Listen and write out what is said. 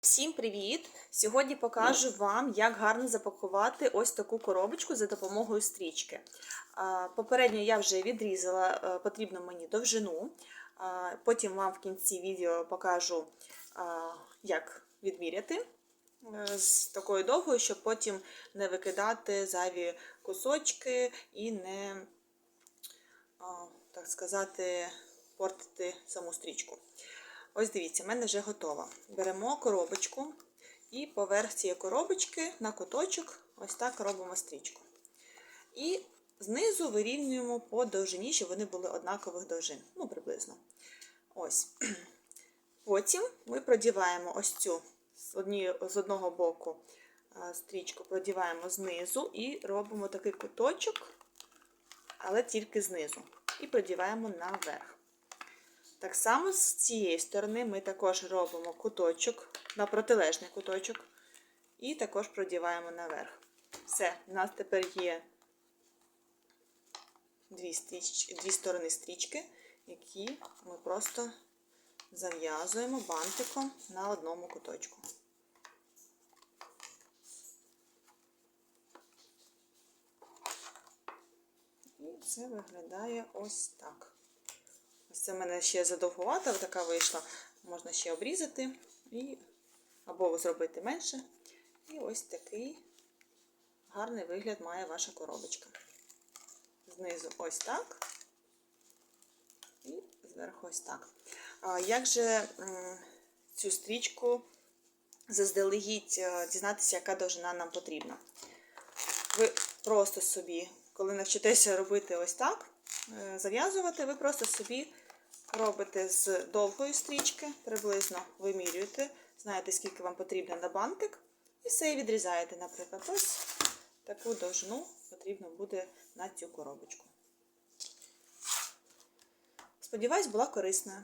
Всім привіт! Сьогодні покажу вам, як гарно запакувати ось таку коробочку за допомогою стрічки. Попередньо я вже відрізала е, потрібну мені довжину. Потім вам в кінці відео покажу, як відміряти е, з такою довгою, щоб потім не викидати зайві кусочки і не, так сказати, портити саму стрічку. Ось дивіться, в мене вже готова. Беремо коробочку і поверх цієї коробочки на куточок ось так робимо стрічку. І знизу вирівнюємо по довжині, щоб вони були однакових довжин. Ну, приблизно. Ось. Потім ми продіваємо ось цю з одного боку е, стрічку, продіваємо знизу і робимо такий куточок, але тільки знизу. І продіваємо наверх. Так само з цієї сторони ми також робимо куточок на протилежний куточок і також продіваємо наверх. Все, у нас тепер є дві, стріч, дві сторони стрічки, які ми просто зав'язуємо бантиком на одному куточку. І це виглядає ось так. Це в мене ще задовгувата, така вийшла. Можна ще обрізати і або зробити менше. І ось такий гарний вигляд має ваша коробочка. Знизу ось так. І зверху ось так. А як же цю стрічку заздалегідь е, дізнатися, яка довжина нам потрібна? Ви просто собі, коли навчитеся робити ось так, е, зав'язувати, ви просто собі робите з довгої стрічки, приблизно вимірюєте, знаєте, скільки вам потрібно на бантик, і все і відрізаєте, наприклад. Ось таку довжину потрібно буде на цю коробочку. Сподіваюсь, була корисною.